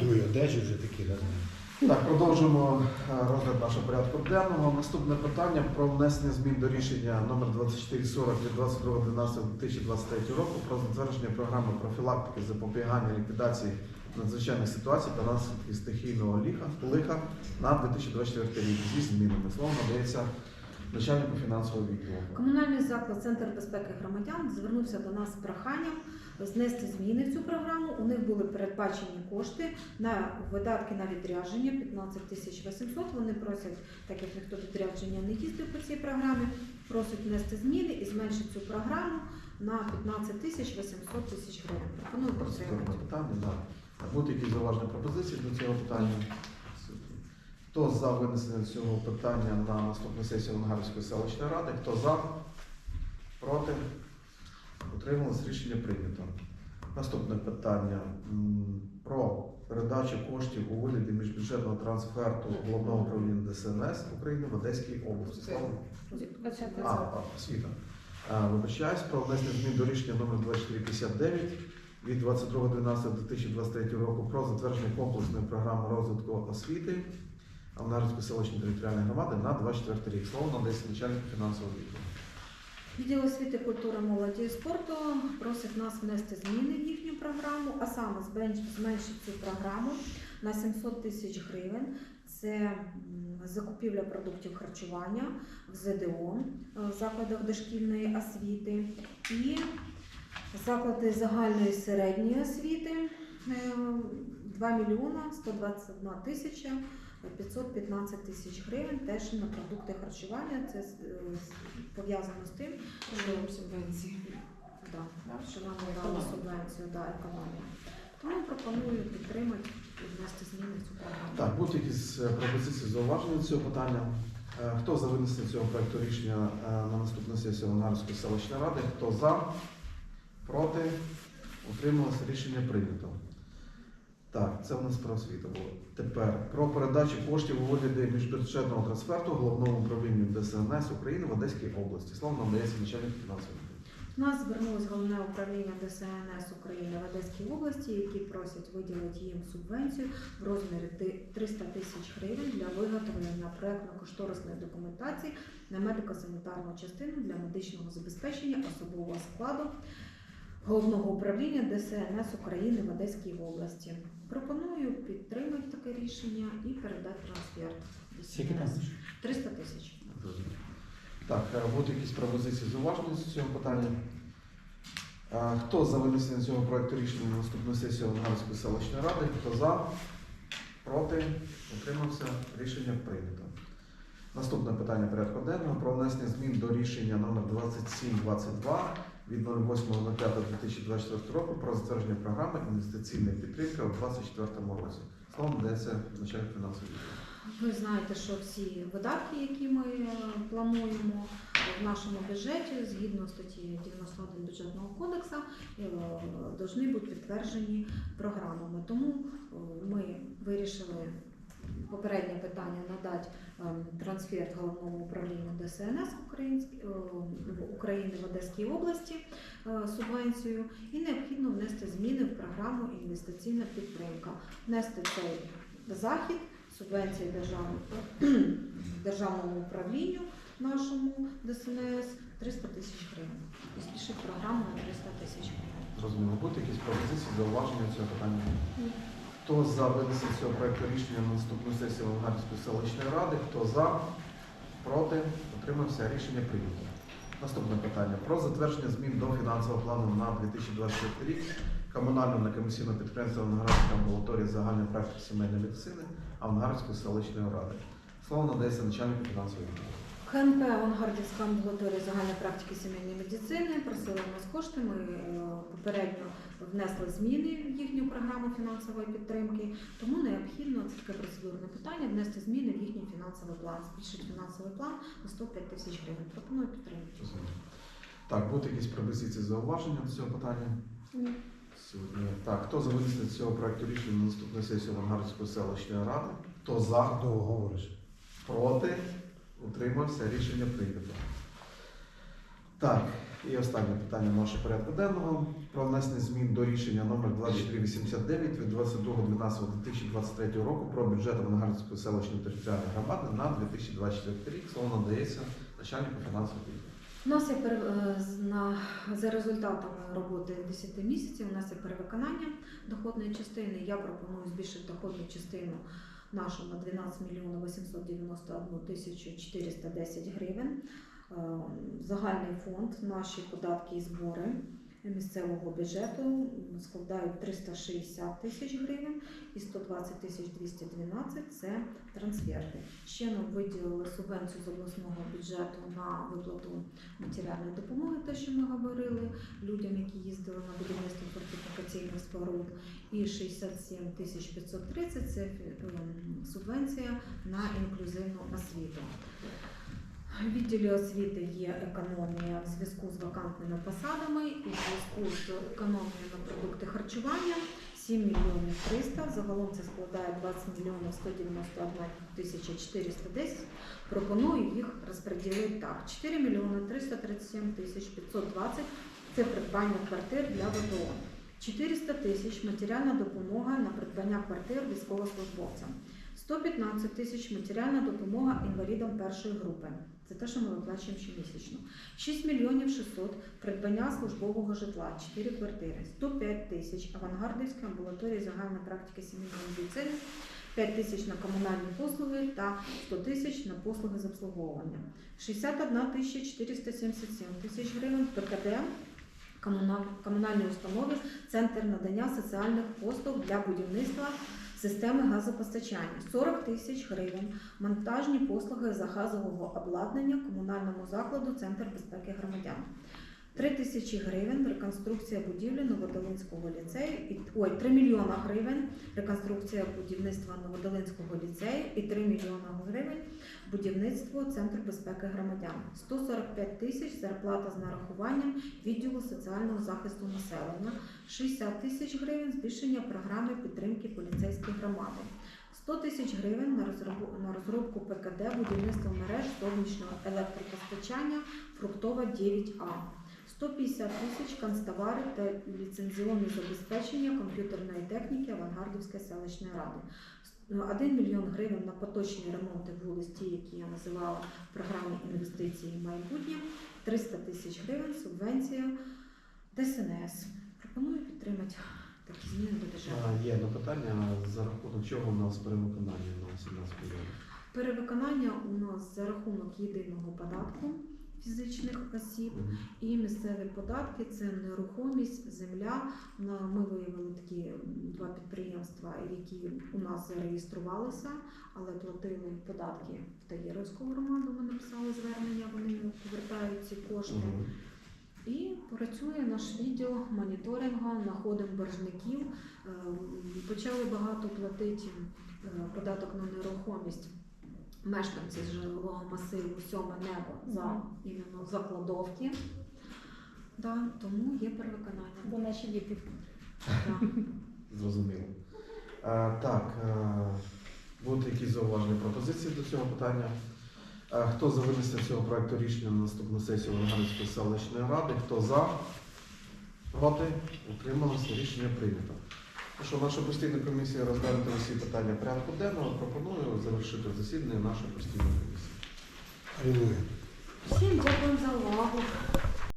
Другій одежі вже такі, да? Так, продовжуємо е, розгляд нашого порядку денного. Наступне питання про внесення змін до рішення номер 2440 від 22.12.2023 року про затвердження програми профілактики запобігання ліквідації надзвичайних ситуацій та наслідків стихійного лиха на 2024 рік зі змінами. Слово надається начальнику фінансового відділу. Комунальний заклад Центр безпеки громадян звернувся до нас з проханням знести зміни в цю програму. У них були передбачені кошти на видатки на відрядження 15 тисяч 800. Вони просять, так як ніхто відрядження не їздив по цій програмі, просять внести зміни і зменшити цю програму на 15 тисяч 800 тисяч гривень. Пропоную Процедурне підтримати. питання, так. Будуть якісь зауважені пропозиції до цього питання? Хто за винесення цього питання на наступну сесію Лангарської селищної ради? Хто за? Проти? Утрималось рішення прийнято. Наступне питання про передачу коштів у вигляді міжбюджетного трансферту головного управління ДСНС України в Одеській області. Слава а, а, освіта. Вибачаюсь про внесення змін до рішення номер 2459 від 22.12.2023 року про затвердження комплексної програми розвитку освіти Амнарської селищної територіальної громади на 24 рік. Слово надається начальнику фінансового відділу. Відділ освіти, культури, молоді і спорту просить нас внести зміни в їхню програму, а саме зменш- зменшити цю програму на 700 тисяч гривень. Це закупівля продуктів харчування в ЗДО, е, в закладах дошкільної освіти і заклади загальної середньої освіти е, 2 мільйона 121 тисяча 515 тисяч гривень теж на продукти харчування. Це е, пов'язано з тим, що субвенції. Да, що нам дали субвенцію да, економія. Тому пропоную підтримати і внести зміни в цю програму. Так, будуть якісь е, пропозиції зауваження цього питання. Е, Хто за винесення цього проекту рішення на наступну сесію Лангарської селищної ради? Хто за? Проти? Утрималося рішення прийнято. Так, це у нас про освіту було. Тепер про передачу коштів у вигляді міжбюджетного трансферту головному управлінню ДСНС України в Одеській області. Слово надається начальник фінансової. Нас звернулось головне управління ДСНС України в Одеській області, які просять виділити їм субвенцію в розмірі ти- 300 тисяч гривень для виготовлення проектно-кошторисної документації на медико-санітарну частину для медичного забезпечення особового складу головного управління ДСНС України в Одеській області. Пропоную підтримати таке рішення і передати трансфер. Скільки там? 300 тисяч. Так, е, будуть якісь пропозиції зауваження з цього питання? Е, Хто за винесення цього проекту рішення на наступну сесію Лангарської селищної ради? Хто за? Проти? Утримався? Рішення прийнято. Наступне питання порядку денного про внесення змін до рішення номер 2722 від 08.05.2024 року про затвердження програми інвестиційної підтримки у 2024 році. Слово надається начальник фінансової. Ви знаєте, що всі видатки, які ми е, плануємо в нашому бюджеті, згідно статті 91 бюджетного кодексу, е, повинні бути підтверджені програмами. Тому е, ми вирішили попереднє питання надати е, трансфер головному управлінню ДСНС е, України в Одеській області е, субвенцію і необхідно внести зміни в програму інвестиційна підтримка, внести цей захід субвенції державному, управлінню нашому ДСНС 300 тисяч гривень. І збільшити програму на 300 тисяч гривень. Зрозуміло, будуть якісь пропозиції, зауваження цього питання? Ні. Хто за винесення цього проекту рішення на наступну сесію Лангарської селищної ради? Хто за? Проти? Утримався? Рішення прийнято. Наступне питання про затвердження змін до фінансового плану на 2024 рік комунального некомісійного підприємства Авангарська амбулаторія загальної практики сімейної медицини Авангарської селищної ради. Слово надається начальнику фінансової. ХНП Авангардівська амбулаторія загальної практики сімейної медицини просила нас кошти. Ми е, попередньо внесли зміни в їхню програму фінансової підтримки, тому необхідно це таке процедурне питання внести зміни в їхній фінансовий план, збільшити фінансовий план на 105 тисяч гривень. Пропоную підтримати. Так, будуть якісь пропозиції зауваження до цього питання? Ні. Сьогодні. Так, хто за винесення цього проекту рішення на наступну сесію Лангарської селищної ради? Хто за? Довго говориш. Проти? Утримався? Рішення прийнято. Так, І останнє питання нашого порядку денного про внесення змін до рішення номер 2489 від 22.12.2023 року про бюджет Авангардської селищної територіальної громади на 2024 рік. Слово надається начальнику фінансового відділу. У нас є е, на, за результатами роботи 10 місяців, у нас є перевиконання доходної частини. Я пропоную збільшити доходну частину нашу на 12 мільйонів 891 тисячу 410 гривень. Е, Загальний фонд, наші податки і збори місцевого бюджету складають 360 тисяч гривень і 120 тисяч 212 – це трансферти. Ще нам виділили субвенцію з обласного бюджету на виплату матеріальної допомоги, те, що ми говорили, людям, які їздили на будівництво фортифікаційних споруд, і 67 тисяч 530 – це ем, субвенція на інклюзивну освіту. В відділі освіти є економія в зв'язку з вакантними посадами і в зв'язку з економією на продукти харчування 7 мільйонів 300, загалом це складає 20 мільйонів 191 тисяча 410. Пропоную їх розподілити так. 4 мільйони 337 тисяч 520 – це придбання квартир для ВПО. 400 тисяч матеріальна допомога на придбання квартир військовослужбовцям. 115 тисяч матеріальна допомога інвалідам першої групи. Це те, що ми виплачуємо щомісячно. 6 мільйонів 600 придбання службового житла, 4 квартири. 105 тисяч авангардівська амбулаторія загальної практики сімейної медицини, 5 тисяч на комунальні послуги та 100 тисяч на послуги з обслуговування. 61 тисяча 477 тисяч гривень ПКД комуна- комунальної установи Центр надання соціальних послуг для будівництва системи газопостачання. 40 тисяч гривень монтажні послуги за газового обладнання комунальному закладу Центр безпеки громадян. 3 тисячі гривень реконструкція будівлі Новодолинського ліцею. І, ой, 3 мільйона гривень реконструкція будівництва Новодолинського ліцею і 3 мільйона гривень будівництво Центру безпеки громадян. 145 тисяч зарплата з нарахуванням відділу соціального захисту населення. 60 тисяч гривень збільшення програми підтримки поліцейської громади. 100 тисяч гривень на розробку, на розробку ПКД будівництво мереж зовнішнього електропостачання фруктова 9А. 150 тисяч канцтовари та ліцензіонне забезпечення комп'ютерної техніки Авангардівської селищної ради. 1 мільйон гривень на поточні ремонти вулиць, ті, які я називала в програмі інвестиції в майбутнє, 300 тисяч гривень субвенція ДСНС. Пропоную підтримати такі зміни до. А, Є одне питання, за рахунок чого у нас перевиконання на 17 мільйонів? Перевиконання у нас за рахунок єдиного податку фізичних осіб і місцеві податки це нерухомість, земля. Ми виявили такі два підприємства, які у нас зареєструвалися, але платили податки в Таєровську громаду. Ми написали звернення, вони повертають ці кошти. І працює наш відділ моніторингу, знаходимо боржників. Е, Почали багато платити е, податок на нерухомість мешканці жилого масиву сьоме небо за іменно за кладовки. Да, тому є перевиконання. Бо наші діти. Да. Зрозуміло. Е, Так, будуть якісь зауваження пропозиції до цього питання? Е, Хто за винесення цього проекту рішення на наступну сесію Вангарської селищної ради? Хто за? Проти? Утрималося? Рішення прийнято. Що, наша постійна комісія розглянути усі питання порядку денного. Пропоную завершити засідання нашої постійної комісії. Всім дякую за увагу.